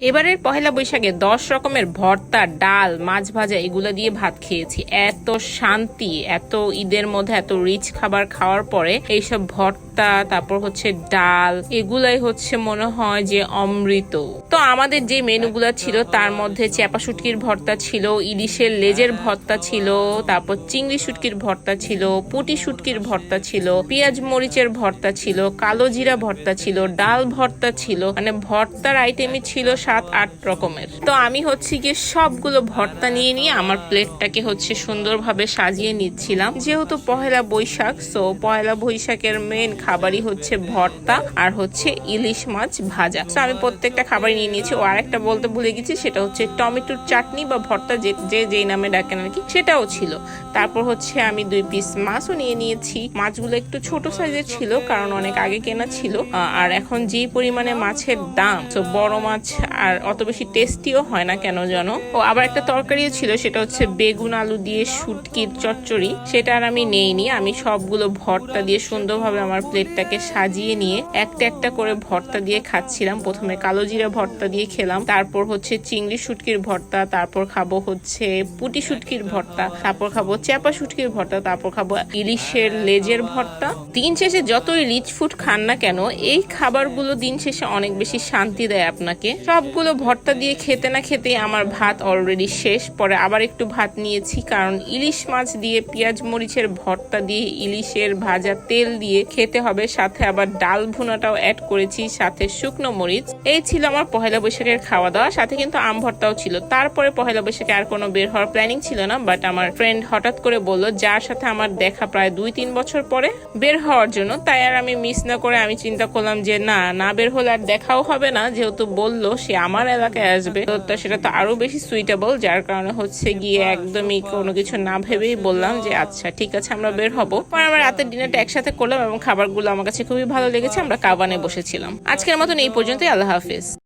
এবারের পহেলা বৈশাখে দশ রকমের ভর্তা, ডাল, মাছ ভাজা, এগুলো দিয়ে ভাত খেয়েছি। এত শান্তি, এত ঈদের মধ্যে এত রিচ খাবার খাওয়ার পরে এইসব ভর্তা তারপর হচ্ছে ডাল, এগুলাই হচ্ছে মনে হয় যে অমৃত। তো আমাদের যে মেনুগুলো ছিল, তার মধ্যে চ্যাপা শুটকির ভর্তা ছিল, ইলিশের লেজের ভর্তা ছিল, তারপর চিংড়ি শুটকির ভর্তা ছিল, পুটি শুটকির ভর্তা ছিল, পেঁয়াজ মরিচের ভর্তা ছিল, কালো জিরা ভর্তা ছিল, ডাল ভর্তা ছিল মানে ভর্তার আইটেমই ছিল সাত, আট রকমের। তো আমি হচ্ছে গিয়ে সবগুলো ভর্তা নিয়ে নিয়ে আমার প্লেটটাকে হচ্ছে সুন্দরভাবে সাজিয়ে নিচ্ছিলাম। যেহেতু পহেলা বৈশাখ সো পহেলা বৈশাখের মেন খাবারই হচ্ছে ভর্তা আর হচ্ছে ইলিশ মাছ ভাজা। তো আমি প্রত্যেকটা খাবারই নিয়ে নিয়েছি। ও আরেকটা বলতে ভুলে গেছি, সেটা হচ্ছে টমেটোর চাটনি বা ভর্তা যে যে, যেই নামে ডাকেন আর কি, সেটাও ছিল। তারপর হচ্ছে আমি দুই পিস মাছও নিয়ে নিয়েছি। মাছগুলো একটু ছোট সাইজের ছিল, কারণ অনেক আগে কেনা ছিল। আর এখন যে পরিমাণে মাছের দাম, তো বড় মাছ আর অত বেশি টেস্টিও হয় না কেন যেন ও আবার একটা তরকারিও ছিল, সেটা হচ্ছে বেগুন আলু দিয়ে শুটকির চচ্চড়ি। সেটা আর আমি নেইনি। আমি সবগুলো ভর্তা দিয়ে সুন্দরভাবে আমার প্লেটটাকে সাজিয়ে নিয়ে একটা একটা করে ভর্তা দিয়ে খাচ্ছিলাম। প্রথমে কালো জিরা ভর্তা দিয়ে খেলাম। তারপর হচ্ছে চিংড়ি শুটকির ভর্তা, তারপর খাব হচ্ছে পুটি শুটকির ভর্তা, তারপর খাব চ্যাপা শুটকির ভর্তা, তারপর খাব ইলিশের লেজের ভর্তা। দিন শেষে যতই রিচ ফুড খান না কেন, এই খাবারগুলো দিন শেষে অনেক বেশি শান্তি দেয় আপনাকে। সবগুলো ভর্তা দিয়ে খেতে না খেতেই আমার ভাত অলরেডি শেষ। পরে আবার একটু ভাত নিয়েছি, কারণ ইলিশ মাছ দিয়ে পেঁয়াজ মরিচের ভর্তা দিয়ে ইলিশের ভাজা তেল দিয়ে খেতে হবে, সাথে আবার ডাল ভুনাটাও অ্যাড করেছি, সাথে শুকনো মরিচ। এই ছিল আমার পহেলা বৈশাখের খাওয়া দাওয়া সাথে কিন্তু আম ভর্তাও ছিল। তারপরে পহেলা বৈশাখে আর কোনো বের হওয়ার প্ল্যানিং ছিল না বাট আমার ফ্রেন্ড হঠাৎ করে বলল, যার সাথে আমার দেখা প্রায় দুই তিন বছর পরে বের হওয়ার জন্য, তাই আর আমি মিস না করে আমি চিন্তা করলাম যে, না না বের হলে আর দেখাও হবে না। যেহেতু বলল, সে আমার এলাকায় আসবে। তো সেটা তো আরও বেশি সুইটেবল যার কারণে হচ্ছে গিয়ে একদমই কোনো কিছু না ভেবেই বললাম যে আচ্ছা ঠিক আছে, আমরা বের হব। পরে আমরা রাতের ডিনারটা একসাথে করলাম এবং খাবারগুলো আমার কাছে খুবই ভালো লেগেছে, আমরা কাবানে বসেছিলাম। আজকের মতন এই পর্যন্তই, আল্লাহ হাফিজ।